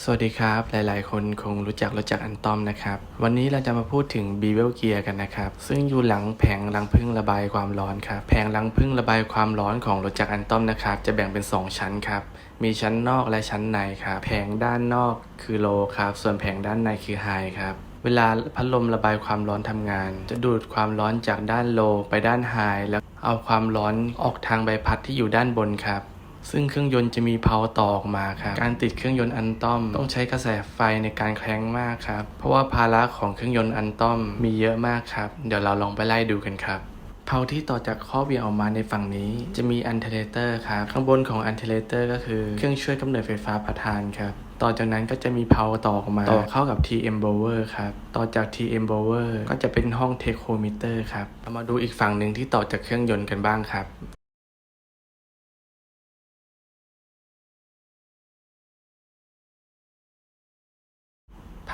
สวัสดีครับ หลายๆ คนคงรู้จักรถจักรอันตอมนะครับ วันนี้เราจะมาพูดถึง b ีเวลเกียร์กันนะครับ ซึ่งอยู่หลังแผงรังพึ่งระบายความร้อนครับ แผงรังพึ่งระบายความร้อนของรถจักรอันตอมนะครับ จะแบ่งเป็น 2 ชั้นครับ มีชั้นนอกและชั้นในครับ แผงด้านนอกคือโลครับ ส่วนแผงด้านในคือไฮครับเวลาพัดลมระบายความร้อนทำงาน จะดูดความร้อนจากด้านโลไปด้านไฮแล้วเอาความร้อนออกทางใบพัดที่อยู่ด้านบนครับ ซึ่งเครื่องยนต์จะมีเพาต่อออกมาครับการติดเครื่องยนต์อันต้อม ต้องใช้กระแสไฟในการแคล้งมากครับเพราะว่าภาระของเครื่องยนต์อันต้อมมีเยอะมากครับ เดี๋ยวเราลองไปไล่ดูกันครับเพาที่ต่อจากข้อเวียงออกมาในฝั่งนี้ จะมีอันเทเลเตอร์ครับข้างบนของอันเทเลเตอร์ก็คือเครื่องช่วยกำเนิดไฟฟ้าประทานครับต่อจากนั้นก็จะมีเพาต่อออกมาต่อเข้ากับ TM blower ครับต่อจาก TM blower ก็จะเป็นห้องเทคโฮมิเตอร์ครับเรามาดูอีกฝั่งหนึ่งที่ต่อจากเครื่องยนต์กันบ้างครับ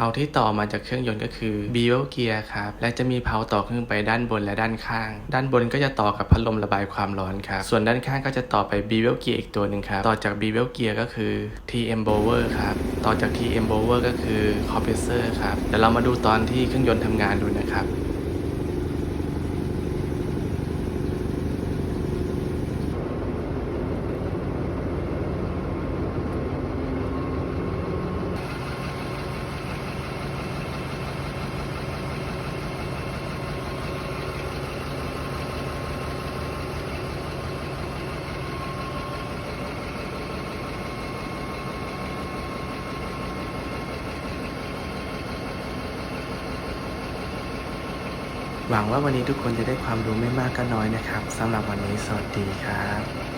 เพาที่ต่อมาจากเครื่องยนต์ก็คือ b e v e l Gear ครับ และจะมีเพาต่อขึ้นไปด้านบนและด้านข้าง ด้านบนก็จะต่อกับพัดลมระบายความร้อนครับ ส่วนด้านข้างก็จะต่อไป b e v e l Gear อีกตัวหนึ่งครับ ต่อจาก b e v e l Gear ก็คือ TM blower ครับ ต่อจาก TM blower ก็คือ compressor ครับ เดี๋ยวเรามาดูตอนที่เครื่องยนต์ทำงานดูนะครับ หวังว่าวันนี้ทุกคนจะได้ความรู้ไม่มากก็น้อยนะครับสำหรับวันนี้สวัสดีครับ